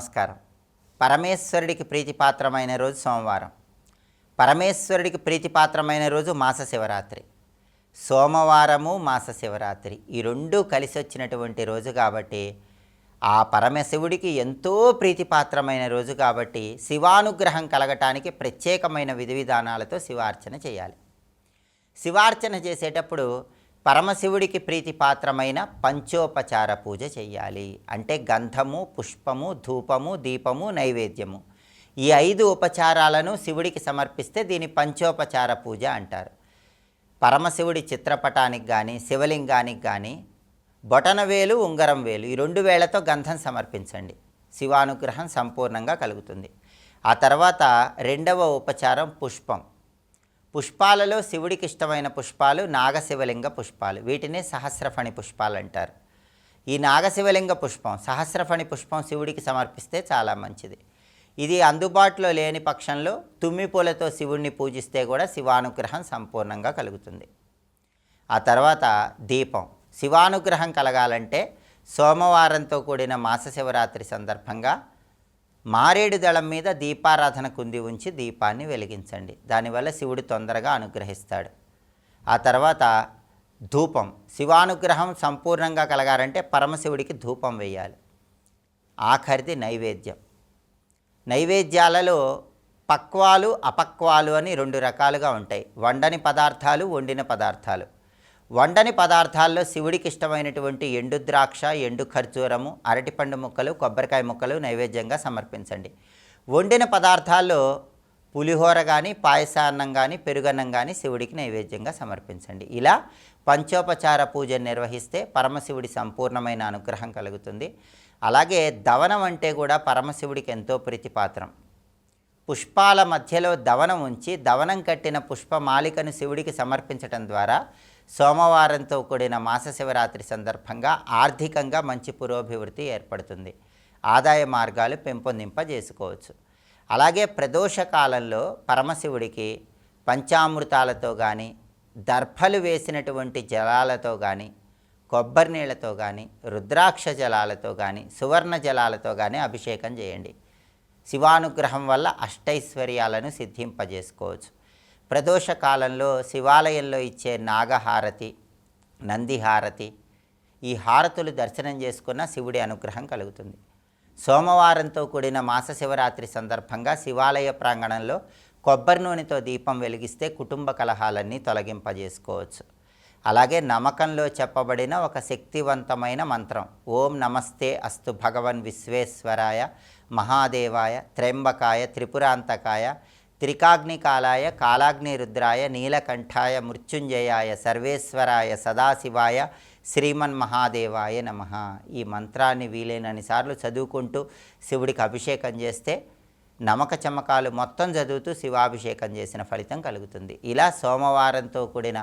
నమస్కారం. పరమేశ్వరుడికి ప్రీతిపాత్రమైన రోజు సోమవారం. పరమేశ్వరుడికి ప్రీతిపాత్రమైన రోజు మాస శివరాత్రి. సోమవారము మాస శివరాత్రి. ఈ రెండు కలిసి వచ్చినటువంటి రోజు కాబట్టి ఆ పరమశివుడికి ఎంతో ప్రీతిపాత్రమైన రోజు కాబట్టి శివానుగ్రహం కలగటానికి ప్రత్యేకమైన విధి విధానాలతో శివార్చన చేయాలి. శివార్చన చేసేటప్పుడు పరమశివుడికి ప్రీతిపాత్రమైన పంచోపచార పూజ చేయాలి అంటే గంధము పుష్పము ధూపము దీపము నైవేద్యము. ఈ ఐదు ఉపచారాలను శివుడికి సమర్పిస్తే దీని పంచోపచార పూజ అంటారు. పరమశివుడి చిత్రపటానికి కానీ శివలింగానికి కానీ బొటనవేలు ఉంగరం వేలు ఈ రెండు వేళ్ళతో గంధం సమర్పించండి. శివానుగ్రహం సంపూర్ణంగా కలుగుతుంది. ఆ తర్వాత రెండవ ఉపచారం పుష్పం. పుష్పాలలో శివుడికి ఇష్టమైన పుష్పాలు నాగశివలింగ పుష్పాలు. వీటిని సహస్రఫణి పుష్పాలు అంటారు. ఈ నాగశివలింగ పుష్పం సహస్రఫణి పుష్పం శివుడికి సమర్పిస్తే చాలా మంచిది. ఇది అందుబాటులో లేని పక్షంలో తుమ్మి పూలతో శివుడిని పూజిస్తే కూడా శివానుగ్రహం సంపూర్ణంగా కలుగుతుంది. ఆ తర్వాత దీపం. శివానుగ్రహం కలగాలంటే సోమవారంతో కూడిన మాస శివరాత్రి సందర్భంగా మారేడు దళం మీద దీపారాధన కుంది ఉంచి దీపాన్ని వెలిగించండి. దానివల్ల శివుడు తొందరగా అనుగ్రహిస్తాడు. ఆ తర్వాత ధూపం. శివానుగ్రహం సంపూర్ణంగా కలగాలంటే పరమశివుడికి ధూపం వేయాలి. ఆఖరిది నైవేద్యం. నైవేద్యాలలో పక్వాలు అపక్వాలు అని రెండు రకాలుగా ఉంటాయి. వండని పదార్థాలు వండిన పదార్థాలు. వండని పదార్థాల్లో శివుడికి ఇష్టమైనటువంటి ఎండు ద్రాక్ష ఎండు ఖర్జూరము అరటిపండు ముక్కలు కొబ్బరికాయ ముక్కలు నైవేద్యంగా సమర్పించండి. వండిన పదార్థాల్లో పులిహోర కానీ పాయసాన్నం కానీ పెరుగన్నం కానీ శివుడికి నైవేద్యంగా సమర్పించండి. ఇలా పంచోపచార పూజ నిర్వహిస్తే పరమశివుడి సంపూర్ణమైన అనుగ్రహం కలుగుతుంది. అలాగే దవనం అంటే కూడా పరమశివుడికి ఎంతో ప్రీతిపాత్రం. పుష్పాల మధ్యలో దవనం ఉంచి దవనం కట్టిన పుష్పమాలికను శివుడికి సమర్పించటం ద్వారా సోమవారంతో కూడిన మాస శివరాత్రి సందర్భంగా ఆర్థికంగా మంచి పురోభివృద్ధి ఏర్పడుతుంది. ఆదాయ మార్గాలు పెంపొందింపజేసుకోవచ్చు. అలాగే ప్రదోష కాలంలో పరమశివుడికి పంచామృతాలతో కానీ దర్భలు వేసినటువంటి జలాలతో కానీ కొబ్బరి నీళ్ళతో కానీ రుద్రాక్ష జలాలతో కానీ సువర్ణ జలాలతో కానీ అభిషేకం చేయండి. శివానుగ్రహం వల్ల అష్టైశ్వర్యాలను సిద్ధింపజేసుకోవచ్చు. ప్రదోష కాలంలో శివాలయంలో ఇచ్చే నాగహారతి నందిహారతి ఈ హారతులు దర్శనం చేసుకున్న శివుడి అనుగ్రహం కలుగుతుంది. సోమవారంతో కూడిన మాస శివరాత్రి సందర్భంగా శివాలయ ప్రాంగణంలో కొబ్బరి నూనెతో దీపం వెలిగిస్తే కుటుంబ కలహాలన్నీ తొలగింపజేసుకోవచ్చు. అలాగే నమ్మకంలో చెప్పబడిన ఒక శక్తివంతమైన మంత్రం ఓం నమస్తే అస్తు భగవన్ విశ్వేశ్వరాయ మహాదేవాయ త్ర్యంబకాయ త్రిపురాంతకాయ త్రికాగ్నికాలాయ కాలాగ్ని రుద్రాయ నీలకంఠాయ మృత్యుంజయాయ సర్వేశ్వరాయ సదాశివాయ శ్రీమన్ మహాదేవాయ నమ. ఈ మంత్రాన్ని వీలైనన్ని సార్లు చదువుకుంటూ శివుడికి అభిషేకం చేస్తే నమక చమకాలు మొత్తం చదువుతూ శివాభిషేకం చేసిన ఫలితం కలుగుతుంది. ఇలా సోమవారంతో కూడిన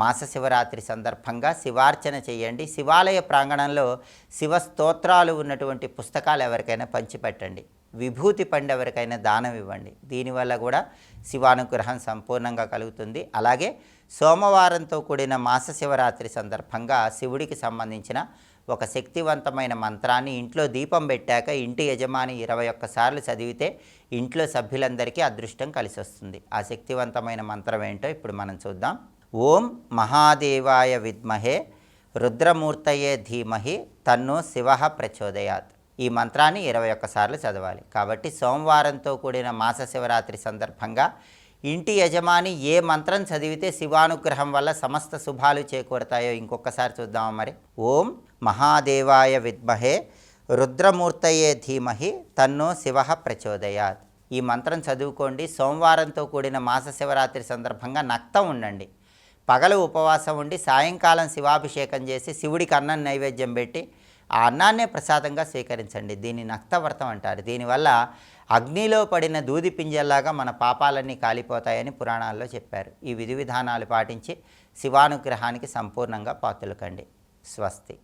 మాస శివరాత్రి సందర్భంగా శివార్చన చేయండి. శివాలయ ప్రాంగణంలో శివ స్తోత్రాలు ఉన్నటువంటి పుస్తకాలు ఎవరికైనా పంచిపెట్టండి. విభూతి పండు ఎవరికైనా దానం ఇవ్వండి. దీనివల్ల కూడా శివానుగ్రహం సంపూర్ణంగా కలుగుతుంది. అలాగే సోమవారంతో కూడిన మాస శివరాత్రి సందర్భంగా శివుడికి సంబంధించిన ఒక శక్తివంతమైన మంత్రాన్ని ఇంట్లో దీపం పెట్టాక ఇంటి యజమాని ఇరవై ఒక్కసార్లు చదివితే ఇంట్లో సభ్యులందరికీ అదృష్టం కలిసి వస్తుంది ఆ శక్తివంతమైన మంత్రం ఏంటో ఇప్పుడు మనం చూద్దాం. ఓం మహాదేవాయ విద్మహే రుద్రమూర్తయే ధీమహి తన్ను శివ ప్రచోదయాత్. ఈ మంత్రాన్ని ఇరవై ఒక్కసార్లు చదవాలి. కాబట్టి సోమవారంతో కూడిన మాస శివరాత్రి సందర్భంగా ఇంటి యజమాని ఏ మంత్రం చదివితే శివానుగ్రహం వల్ల సమస్త శుభాలు చేకూరతాయో ఇంకొకసారి చూద్దామా మరి. ఓం మహాదేవాయ విద్మహే రుద్రమూర్తయే ధీమహి తన్ను శివ ప్రచోదయాత్. ఈ మంత్రం చదువుకోండి. సోమవారంతో కూడిన మాస శివరాత్రి సందర్భంగా నక్తం ఉండండి. పగలు ఉపవాసం ఉండి సాయంకాలం శివాభిషేకం చేసి శివుడికి అన్నం నైవేద్యం పెట్టి ఆ అన్నాన్నే ప్రసాదంగా స్వీకరించండి. దీన్ని నక్తవ్రతం అంటారు. దీనివల్ల అగ్నిలో పడిన దూది పింజల్లాగా మన పాపాలన్నీ కాలిపోతాయని పురాణాల్లో చెప్పారు. ఈ విధి విధానాలు పాటించి శివానుగ్రహానికి సంపూర్ణంగా పాతులకండి. స్వస్తి.